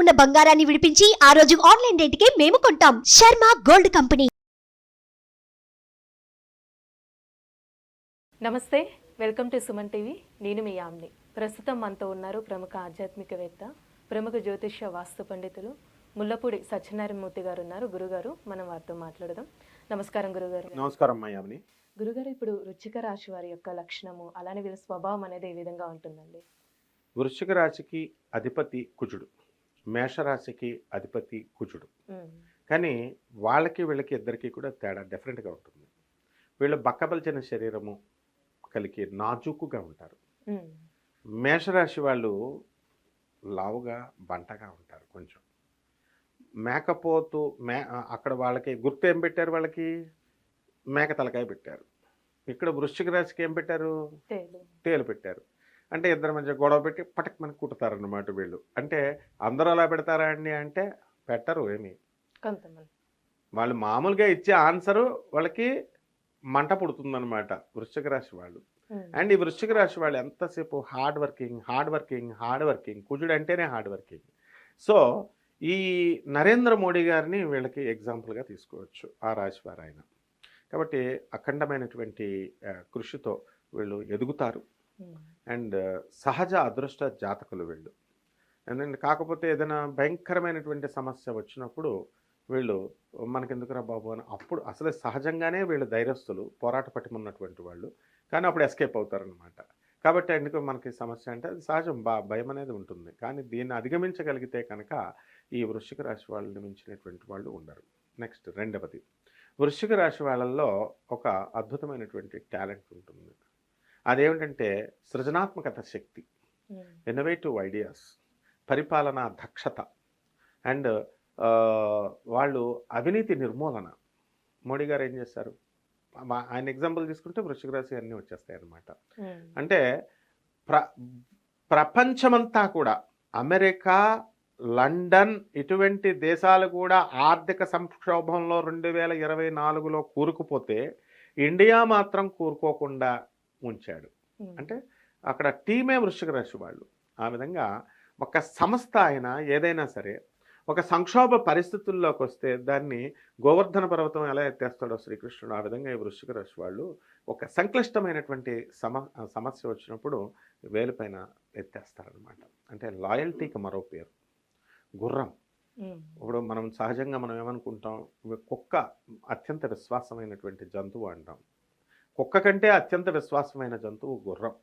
ఉన్న బంగారాన్ని విడిపించి ఆ రోజు ఆన్లైన్ రేటుకే మేము కొంటాం. Sharma gold company. నమస్తే వెల్కమ్ టు సుమన్ టీవీ. నేను మీ యామ్ని. ప్రస్తుతం మనతో ఉన్నారు ప్రముఖ ఆధ్యాత్మికవేత్త ప్రముఖ జ్యోతిష్య వాస్తు పండితులు ముల్లపూడి సత్యనారాయణమూర్తి గారు ఉన్నారు. గురుగారు మనం వారితో మాట్లాడదాం. నమస్కారం గురుగారు. నమస్కారం అమ్మాయి గురుగారు ఇప్పుడు వృచ్చిక రాశి వారి యొక్క లక్షణము అలానే వీళ్ళ స్వభావం అనేది ఏ విధంగా ఉంటుందండి? వృశ్చిక రాశికి అధిపతి కుజుడు. మేషరాశికి అధిపతి కుజుడు. కానీ వాళ్ళకి వీళ్ళకి ఇద్దరికి కూడా తేడా డిఫరెంట్గా ఉంటుంది. వీళ్ళు బక్కబలిచిన శరీరము కలిగి నాజూకుగా ఉంటారు. మేషరాశి వాళ్ళు లావుగా బంటగా ఉంటారు కొంచెం. మేకపోతు మే అక్కడ వాళ్ళకి గుర్తు ఏం పెట్టారు వాళ్ళకి? మేక తలకాయ పెట్టారు. ఇక్కడ వృశ్చిక రాశికి ఏం పెట్టారు? తేలు పెట్టారు. అంటే ఇద్దరి మధ్య గొడవ పెట్టి పటక్ మనకి కుట్టుతారన్నమాట వీళ్ళు. అంటే అందరూ అలా పెడతారా అండి అంటే పెట్టరు ఏమి. వాళ్ళు మామూలుగా ఇచ్చే ఆన్సరు వాళ్ళకి మంట పుడుతుందన్నమాట వృశ్చిక రాశి వాళ్ళు. అండ్ ఈ వృశ్చిక రాశి వాళ్ళు ఎంతసేపు hard working hard working hard working కుజుడు అంటేనే హార్డ్ వర్కింగ్ సో ఈ నరేంద్ర మోడీ గారిని వీళ్ళకి ఎగ్జాంపుల్గా తీసుకోవచ్చు ఆ రాశి వారు ఆయన. కాబట్టి అఖండమైనటువంటి కృషితో వీళ్ళు ఎదుగుతారు. అండ్ సహజ అదృష్ట జాతకులు వీళ్ళు. ఎందుకంటే కాకపోతే ఏదైనా భయంకరమైనటువంటి సమస్య వచ్చినప్పుడు వీళ్ళు మనకెందుకురా బాబు అని అప్పుడు అసలే సహజంగానే వీళ్ళు ధైర్యస్తులు పోరాట పట్టుకున్నటువంటి వాళ్ళు. కానీ అప్పుడు ఎస్కేప్ అవుతారనమాట కాబట్టి ఎందుకు మనకి సమస్య అంటే అది సహజం బా భయం అనేది ఉంటుంది. కానీ దీన్ని అధిగమించగలిగితే కనుక ఈ వృశ్చిక రాశి వాళ్ళని మించినటువంటి వాళ్ళు ఉండరు. నెక్స్ట్ రెండవది. వృశ్చిక రాశి వాళ్ళల్లో ఒక అద్భుతమైనటువంటి టాలెంట్ ఉంటుంది. అదేమిటంటే సృజనాత్మకత శక్తి. ఇన్నోవేటివ్ ఐడియాస్ పరిపాలనా దక్షత అండ్ వాళ్ళు అవినీతి నిర్మూలన. మోడీ గారు ఏం చేస్తారు మా- ఆయన ఎగ్జాంపుల్ తీసుకుంటే వృశ్చిక రాశి అన్నీ వచ్చేస్తాయి అన్నమాట. ఉమ్, అంటే ప్ర ప్రపంచమంతా కూడా అమెరికా లండన్ ఇటువంటి దేశాలు కూడా ఆర్థిక సంక్షోభంలో రెండు వేల ఇరవై నాలుగులో కూరుకుపోతే ఇండియా మాత్రం కూరుకోకుండా ఉంచాడు. అంటే అక్కడ టీమే వృశ్చిక రాశి వాళ్ళు. ఆ విధంగా ఒక సంస్థ అయినా ఏదైనా సరే ఒక సంక్షోభ పరిస్థితుల్లోకి వస్తే దాన్ని గోవర్ధన పర్వతం ఎలా ఎత్తేస్తాడో శ్రీకృష్ణుడు ఆ విధంగా ఈ వృశ్చిక రాశి వాళ్ళు ఒక సంక్లిష్టమైనటువంటి సమ సమస్య వచ్చినప్పుడు వేలుపైన ఎత్తేస్తారనమాట అంటే లాయల్టీకి మరో పేరు. గుర్రం. ఇప్పుడు మనం సహజంగా మనం ఏమనుకుంటాం? కుక్క అత్యంత విశ్వాసమైనటువంటి జంతువు అంటాం. కుక్క కంటే అత్యంత విశ్వాసమైన జంతువు గుర్రం.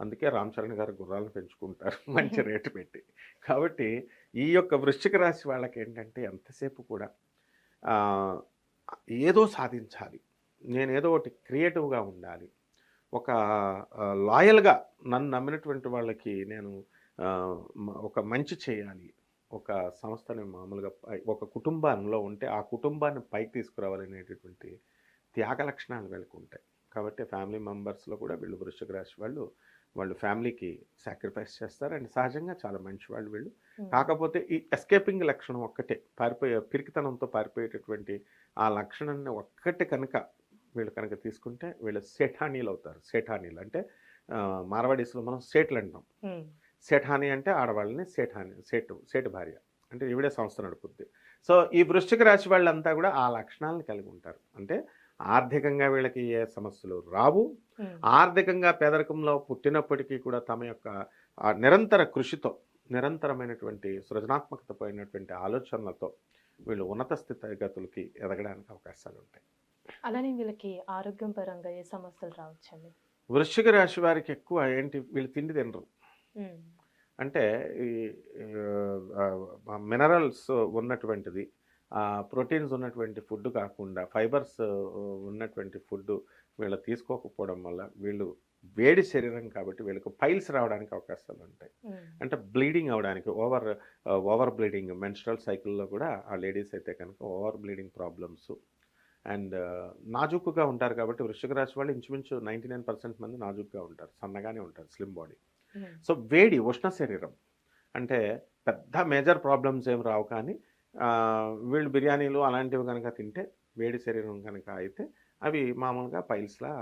అందుకే రామ్ చరణ్ గారు గుర్రాలను పెంచుకుంటారు. మంచి రేటు పెట్టి. కాబట్టి ఈ యొక్క వృశ్చిక రాశి వాళ్ళకి ఏంటంటే ఎంతసేపు కూడా ఏదో సాధించాలి. నేను ఏదో ఒకటి క్రియేటివ్గా ఉండాలి. ఒక లాయల్గా నన్ను నమ్మినటువంటి వాళ్ళకి నేను ఒక మంచి చేయాలి. ఒక సంస్థని మామూలుగా ఒక కుటుంబంలో ఉంటే ఆ కుటుంబాన్ని పైకి తీసుకురావాలనేటటువంటి త్యాగ లక్షణాలు వీళ్ళకి ఉంటాయి కాబట్టి ఫ్యామిలీ మెంబర్స్లో కూడా వీళ్ళు వృశ్చిక రాశి వాళ్ళు వాళ్ళు ఫ్యామిలీకి సాక్రిఫైస్ చేస్తారు. అండ్ సహజంగా చాలా మంచి వాళ్ళు వీళ్ళు. కాకపోతే ఈ ఎస్కేపింగ్ లక్షణం ఒక్కటే పారిపోయే పిరికితనంతో పారిపోయేటటువంటి ఆ లక్షణాన్ని ఒక్కటే కనుక వీళ్ళు కనుక తీసుకుంటే వీళ్ళు సేఠానీలు అవుతారు. సేఠానీలు అంటే మార్వాడీస్లో మనం సేట్లు అంటాం. సేఠాని అంటే ఆడవాళ్ళని సేఠాని సేటు సేటు భార్య. అంటే ఈవిడే సంస్థ నడుపుద్ది. సో ఈ వృశ్చిక రాశి వాళ్ళంతా కూడా ఆ లక్షణాలను కలిగి ఉంటారు. అంటే ఆర్థికంగా వీళ్ళకి ఏ సమస్యలు రావు. ఆర్థికంగా పేదరికంలో పుట్టినప్పటికీ కూడా తమ యొక్క నిరంతర కృషితో నిరంతరమైనటువంటి సృజనాత్మకత పోయినటువంటి ఆలోచనలతో వీళ్ళు ఉన్నత స్థితిగతులకి ఎదగడానికి అవకాశాలు ఉంటాయి. అలానే వీళ్ళకి ఆరోగ్యం పరంగా ఏ సమస్యలు రావచ్చండి? వృశ్చిక రాశి వారికి ఎక్కువ ఏంటి? వీళ్ళు తిండి తినరు. అంటే ఈ మినరల్స్ ఉన్నటువంటిది ప్రోటీన్స్ ఉన్నటువంటి ఫుడ్ కాకుండా ఫైబర్స్ ఉన్నటువంటి ఫుడ్ వీళ్ళు తీసుకోకపోవడం వల్ల వీళ్ళు వేడి శరీరం కాబట్టి వీళ్ళకి పైల్స్ రావడానికి అవకాశాలు ఉంటాయి. అంటే బ్లీడింగ్ అవడానికి ఓవర్ ఓవర్ బ్లీడింగ్ మెన్స్ట్రల్ సైకిల్లో కూడా ఆ లేడీస్ అయితే కనుక ఓవర్ బ్లీడింగ్ ప్రాబ్లమ్స్ అండ్ నాజూకుగా ఉంటారు కాబట్టి వృశ్చిక రాశి వాళ్ళు ఇంచుమించు నైంటీ నైన్ పర్సెంట్ మంది నాజూకుగా ఉంటారు సన్నగానే ఉంటారు స్లిమ్ బాడీ. సో వేడి ఉష్ణ శరీరం అంటే పెద్ద మేజర్ ప్రాబ్లమ్స్ ఏం రావు కానీ వీళ్ళు బిర్యానీలు అలాంటివి కనుక తింటే వేడి శరీరం కనుక అయితే అవి మామూలుగా పైల్స్లా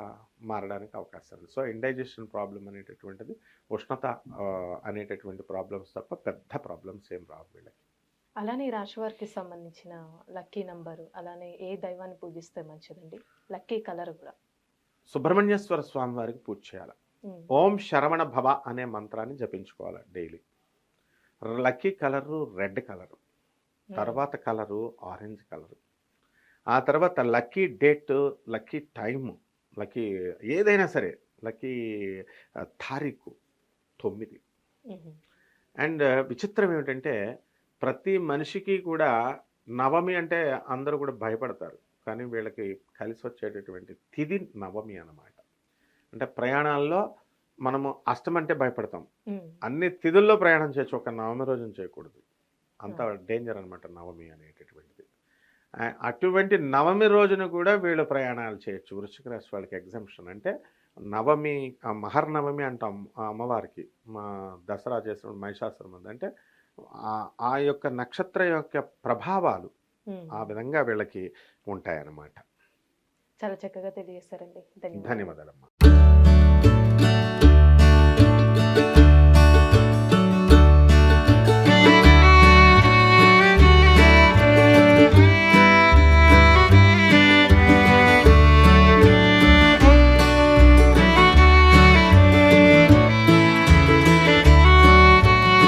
మారడానికి అవకాశం ఉంది సో ఇండైజెషన్ ప్రాబ్లం అనేటటువంటిది ఉష్ణత అనేటటువంటి ప్రాబ్లమ్స్ తప్ప పెద్ద ప్రాబ్లమ్స్ ఏం రావు వీళ్ళకి. అలానే ఈ రాశి వారికి సంబంధించిన లక్కీ నంబరు అలానే ఏ దైవాన్ని పూజిస్తే మంచిదండి? లక్కీ కలర్ కూడా. సుబ్రహ్మణ్యేశ్వర స్వామి వారికి పూజ చేయాలి. ఓం శరవణ భవ అనే మంత్రాన్ని జపించుకోవాలి daily. Lucky colour red colour. తర్వాత కలరు ఆరెంజ్ కలరు. ఆ తర్వాత lucky date lucky time lucky ఏదైనా సరే లక్కీ తారీఖు తొమ్మిది. ఉమ్, అండ్ విచిత్రం ఏమిటంటే ప్రతి మనిషికి కూడా నవమి అంటే అందరూ కూడా భయపడతారు. కానీ వీళ్ళకి కలిసి వచ్చేటటువంటి తిది నవమి అన్నమాట. అంటే ప్రయాణాల్లో మనము అష్టం అంటే భయపడతాం. ఉమ్, అన్ని తిథుల్లో ప్రయాణం చేయొచ్చు. ఒక నవమి రోజున చేయకూడదు. అంత డేంజర్ అనమాట నవమి అనేటటువంటిది. అటువంటి నవమి రోజున కూడా వీళ్ళు ప్రయాణాలు చేయొచ్చు. వృశ్చిక రాశి వాళ్ళకి ఎగ్జామ్షన్ అంటే నవమి మహర్నవమి అంటాం అమ్మవారికి మా దసరా చేసిన మహిషాసురం ఉంది. అంటే ఆ- యొక్క నక్షత్ర యొక్క ప్రభావాలు ఉమ్. ఆ విధంగా వీళ్ళకి ఉంటాయన్నమాట. చాలా చక్కగా ధన్యవాదాలు. ధన్యవాదాలమ్మా.